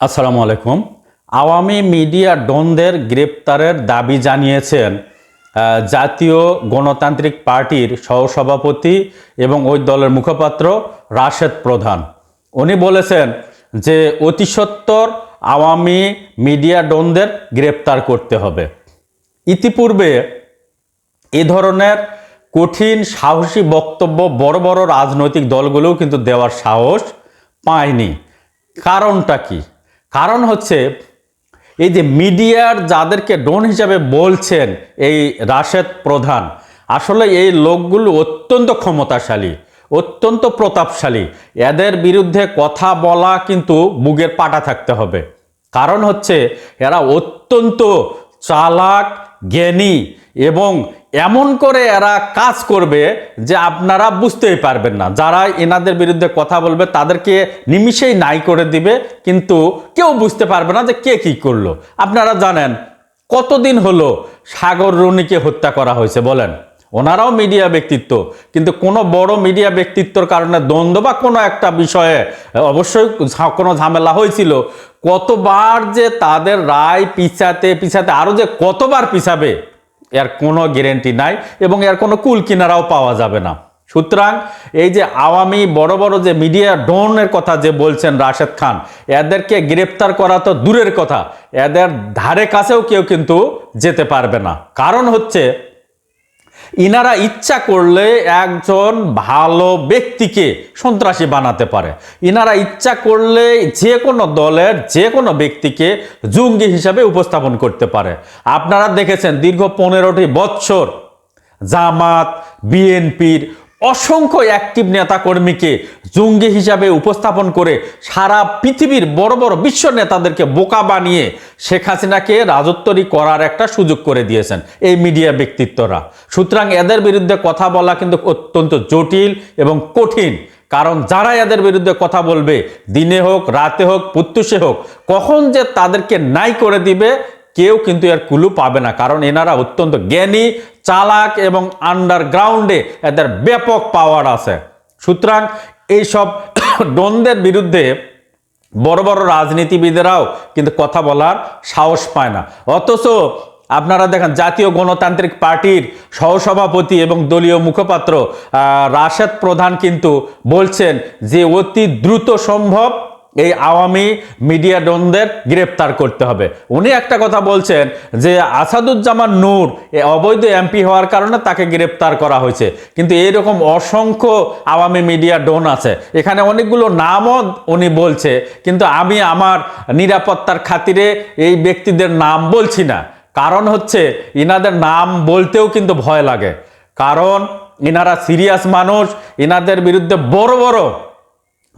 আসসালামু আলাইকুম। আওয়ামী মিডিয়া ডনদের গ্রেপ্তারের দাবি জানিয়েছেন জাতীয় গণতান্ত্রিক পার্টির সহসভাপতি এবং ওই দলের মুখপাত্র রাশেদ প্রধান। উনি বলেছেন যে অতি সত্বর আওয়ামী মিডিয়া ডনদের গ্রেপ্তার করতে হবে। ইতিপূর্বে এ ধরনের কঠিন সাহসী বক্তব্য বড় বড় রাজনৈতিক দলগুলোও কিন্তু দেওয়ার সাহস পায়নি। কারণটা কি? কারণ হচ্ছে এই যে মিডিয়ার যাদেরকে ডোন হিসাবে বলছেন এই রাশেদ প্রধান, আসলে এই লোকগুলো অত্যন্ত ক্ষমতাশালী, অত্যন্ত প্রতাপশালী। এদের বিরুদ্ধে কথা বলা কিন্তু বুকের পাটা থাকতে হবে। কারণ হচ্ছে এরা অত্যন্ত চালাক, জ্ঞানী এবং এমন করে এরা কাজ করবে যে আপনারা বুঝতেই পারবেন না। যারা এনাদের বিরুদ্ধে কথা বলবে, তাদেরকে নিমিষেই নাই করে দিবে, কিন্তু কেউ বুঝতে পারবে না যে কে কি করল। আপনারা জানেন, কতদিন হলো সাগর রুনিকে হত্যা করা হয়েছে, বলেন। ওনারাও মিডিয়া ব্যক্তিত্ব, কিন্তু কোনো বড় মিডিয়া ব্যক্তিত্বর কারণে দ্বন্দ্ব বা কোনো একটা বিষয়ে অবশ্যই কোনো ঝামেলা হয়েছিল। কতবার যে তাদের রায় পিছাতে পিছাতে আরও যে কতবার পিছাবে এর কোনো গ্যারেন্টি নাই এবং এর কোনো কুল কিনারাও পাওয়া যাবে না। সুতরাং এই যে আওয়ামী বড় বড় যে মিডিয়া ডনের কথা যে বলছেন রাশেদ খান, এদেরকে গ্রেপ্তার করা তো দূরের কথা। এদের ধারে কাছেও কেউ কিন্তু যেতে পারবে না। কারণ হচ্ছে ইনারা ইচ্ছা করলে একজন ভালো ব্যক্তিকে সন্ত্রাসী বানাতে পারে। ইনারা ইচ্ছা করলে যে কোনো দলের, যে কোনো ব্যক্তিকে জঙ্গি হিসাবে উপস্থাপন করতে পারে। আপনারা দেখেছেন দীর্ঘ পনেরোটি বৎসর জামাত, বিএনপির অসংখ্য অ্যাক্টিভ নেতাকর্মীকে জঙ্গি হিসাবে উপস্থাপন করে সারা পৃথিবীর বড় বড় বিশ্ব নেতাদেরকে বোকা বানিয়ে শেখ হাসিনাকে রাজত্বরী করার একটা সুযোগ করে দিয়েছেন এই মিডিয়া ব্যক্তিত্বরা। সুতরাং এদের বিরুদ্ধে কথা বলা কিন্তু অত্যন্ত জটিল এবং কঠিন। কারণ যারা এদের বিরুদ্ধে কথা বলবে, দিনে হোক, রাতে হোক, পুত্তুষে হোক, কখন যে তাদেরকে নাই করে দিবে কেউ কিন্তু এর কুলু পাবে না, কারণ এনারা অত্যন্ত জ্ঞানী, চালাক এবং আন্ডারগ্রাউন্ডে এদের ব্যাপক পাওয়ার আছে। সুতরাং এইসব দ্বন্দ্বের বিরুদ্ধে বড় বড় রাজনীতিবিদেরাও কিন্তু কথা বলার সাহস পায় না। অথচ আপনারা দেখেন, জাতীয় গণতান্ত্রিক পার্টির সহসভাপতি এবং দলীয় মুখপাত্র রাশেদ প্রধান কিন্তু বলছেন যে অতি দ্রুত সম্ভব এই আওয়ামী মিডিয়া ডনদের গ্রেপ্তার করতে হবে। উনি একটা কথা বলছেন যে আসাদুজ্জামান নূর অবৈধ এমপি হওয়ার কারণে তাকে গ্রেপ্তার করা হয়েছে। কিন্তু এইরকম অসংখ্য আওয়ামী মিডিয়া ডন আছে। এখানে অনেকগুলো নামও উনি বলছে, কিন্তু আমি আমার নিরাপত্তার খাতিরে এই ব্যক্তিদের নাম বলছি না। কারণ হচ্ছে ইনাদের নাম বলতেও কিন্তু ভয় লাগে। কারণ ইনারা সিরিয়াস মানুষ, ইনাদের বিরুদ্ধে বড় বড়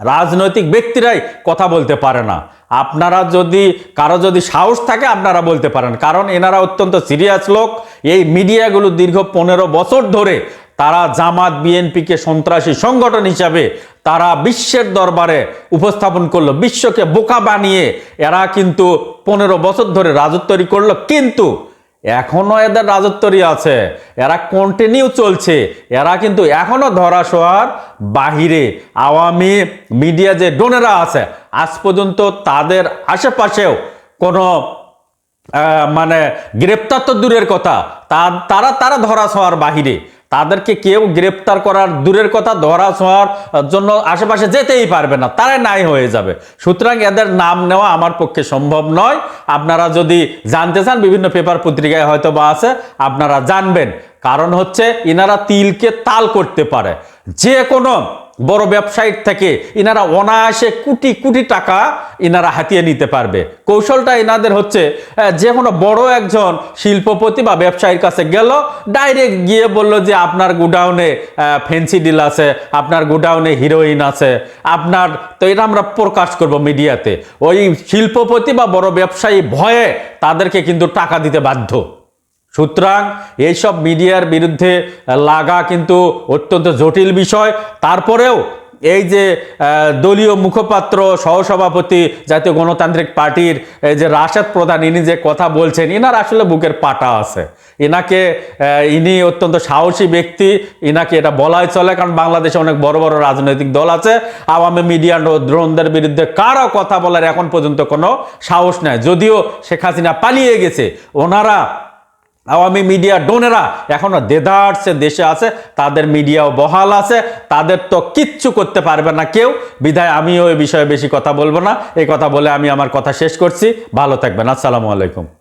রাজনৈতিক ব্যক্তিরাই কথা বলতে পারে না। আপনারা যদি, কারও যদি সাহস থাকে, আপনারা বলতে পারেন। কারণ এনারা অত্যন্ত সিরিয়াস লোক। এই মিডিয়াগুলো দীর্ঘ পনেরো বছর ধরে তারা জামাত, বিএনপিকে সন্ত্রাসী সংগঠন হিসাবে তারা বিশ্বের দরবারে উপস্থাপন করল, বিশ্বকে বোকা বানিয়ে এরা কিন্তু পনেরো বছর ধরে রাজত্বরি করল। কিন্তু এখনও এদের রাজত্বরই আছে। এরা কন্টিনিউ চলছে। এরা কিন্তু এখনও ধরাশোয়ার বাহিরে। আওয়ামী মিডিয়া যে ডোনেরা আছে, আজ পর্যন্ত তাদের আশেপাশেও কোনো মানে গ্রেপ্তার তো দূরের কথা। তারা তারা ধরা ছোঁয়ার বাহিরে। তাদেরকে কেউ গ্রেপ্তার করার দূরের কথা, ধরা ছোঁয়ার জন্য আশেপাশে যেতেই পারবে না, তারাই নাই হয়ে যাবে। সুতরাং এদের নাম নেওয়া আমার পক্ষে সম্ভব নয়। আপনারা যদি জানতে চান, বিভিন্ন পেপার পত্রিকায় হয়তো বা আছে, আপনারা জানবেন। কারণ হচ্ছে, ইনারা তিলকে তাল করতে পারে। যে কোনো বড় ব্যবসায়িক থেকে ইনারা অনায়াসে কোটি কোটি টাকা ইনারা হাতিয়ে নিতে পারবে। কৌশলটা ইনাদের হচ্ছে যে কোনো বড় একজন শিল্পপতি বা ব্যবসায়ীর কাছে গেল, ডাইরেক্ট গিয়ে বলল যে আপনার গুডাউনে ফেন্সি ডিল আছে, আপনার গুডাউনে হিরোইন আছে, আপনার, তো এটা আমরা প্রকাশ করব মিডিয়াতে। ওই শিল্পপতি বা বড় ব্যবসায়ী ভয়ে তাদেরকে কিন্তু টাকা দিতে বাধ্য। সুতরাং এইসব মিডিয়ার বিরুদ্ধে লাগা কিন্তু অত্যন্ত জটিল বিষয়। তারপরেও এই যে দলীয় মুখপাত্র, সহসভাপতি জাতীয় গণতান্ত্রিক পার্টির, এই যে রাশেদ প্রধান, ইনি যে কথা বলছেন, ইনার আসলে বুকের পাটা আছে। ইনাকে ইনি অত্যন্ত সাহসী ব্যক্তি, ইনাকে এটা বলাই চলে, কারণ বাংলাদেশে অনেক বড় বড় রাজনৈতিক দল আছে। আওয়ামী মিডিয়া দ্রোণদের বিরুদ্ধে কারও কথা বলার এখন পর্যন্ত কোনো সাহস নেই। যদিও শেখ হাসিনা পালিয়ে গেছে, ওনারা আওয়ামী মিডিয়া ডোনেরা এখনও দেদার্সে দেশে আছে, তাদের মিডিয়াও বহাল আছে, তাদের তো কিচ্ছু করতে পারবে না কেউ। বিধায় আমিও এই বিষয়ে বেশি কথা বলব না। এই কথা বলে আমি আমার কথা শেষ করছি। ভালো থাকবেন। আসসালামু আলাইকুম।